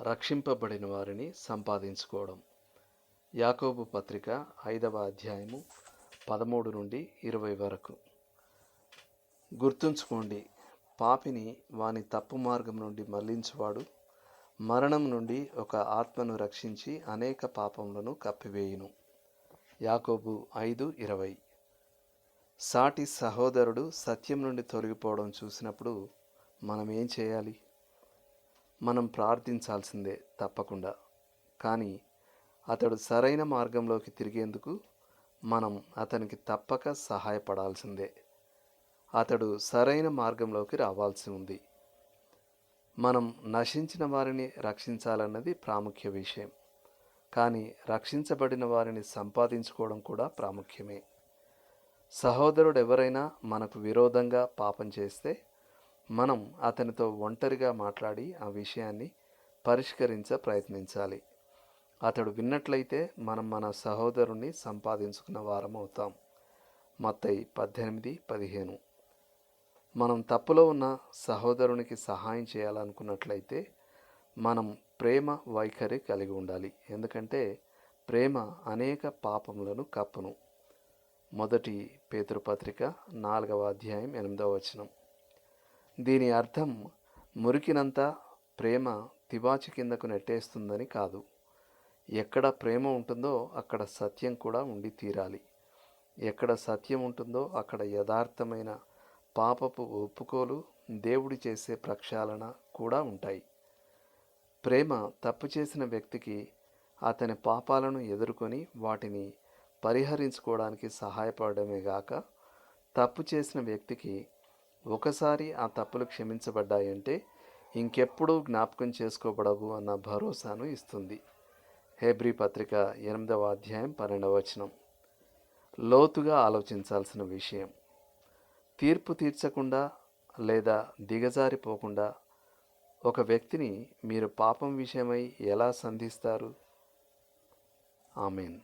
రక్షింపబడిన వారిని సంపాదించుకోవడం. యాకోబు పత్రిక ఐదవ అధ్యాయము పదమూడు నుండి ఇరవై వరకు. గుర్తుంచుకోండి పాపిని వాని తప్పు మార్గం నుండి మళ్ళించువాడు మరణం నుండి ఒక ఆత్మను రక్షించి అనేక పాపములను కప్పివేయును. యాకోబు ఐదు ఇరవై. సాటి సహోదరుడు సత్యం నుండి తొలగిపోవడం చూసినప్పుడు మనం ఏం చేయాలి? మనం ప్రార్థించాల్సిందే తప్పకుండా. కానీ అతడు సరైన మార్గంలోకి తిరిగేందుకు మనం అతనికి తప్పక సహాయపడాల్సిందే. అతడు సరైన మార్గంలోకి రావాల్సి ఉంది. మనం నశించిన వారిని రక్షించాలన్నది ప్రాముఖ్య విషయం. కానీ రక్షించబడిన వారిని సంపాదించుకోవడం కూడా ప్రాముఖ్యమే. సహోదరుడు ఎవరైనా మనకు విరోధంగా పాపం చేస్తే మనం అతనితో ఒంటరిగా మాట్లాడి ఆ విషయాన్ని పరిష్కరించ ప్రయత్నించాలి. అతడు విన్నట్లయితే మనం మన సహోదరుణ్ణి సంపాదించుకున్న వారం అవుతాం. మత్తయి పద్దెనిమిది పదిహేను. మనం తప్పులో ఉన్న సహోదరునికి సహాయం చేయాలనుకున్నట్లయితే మనం ప్రేమ వైఖరి కలిగి ఉండాలి. ఎందుకంటే ప్రేమ అనేక పాపములను కప్పును. మొదటి పేతృపత్రిక నాలుగవ అధ్యాయం ఎనిమిదవ వచనం. దీని అర్థం మురికినంత ప్రేమ తివాచి కిందకు నెట్టేస్తుందని కాదు. ఎక్కడ ప్రేమ ఉంటుందో అక్కడ సత్యం కూడా ఉండి తీరాలి. ఎక్కడ సత్యం ఉంటుందో అక్కడ యథార్థమైన పాపపు ఒప్పుకోలు దేవుడి చేసే ప్రక్షాళన కూడా ఉంటాయి. ప్రేమ తప్పు చేసిన వ్యక్తికి అతని పాపాలను ఎదుర్కొని వాటిని పరిహరించుకోవడానికి సహాయపడమే గాక తప్పు చేసిన వ్యక్తికి ఒకసారి ఆ తప్పులు క్షమించబడ్డాయంటే ఇంకెప్పుడూ జ్ఞాపకం చేసుకోబడవు అన్న భరోసాను ఇస్తుంది. హెబ్రి పత్రిక ఎనిమిదవ అధ్యాయం పన్నెండవ వచనం. లోతుగా ఆలోచించాల్సిన విషయం. తీర్పు తీర్చకుండా లేదా దిగజారిపోకుండా ఒక వ్యక్తిని మీరు పాపం విషయమై ఎలా సంధిస్తారు? ఆమెన్.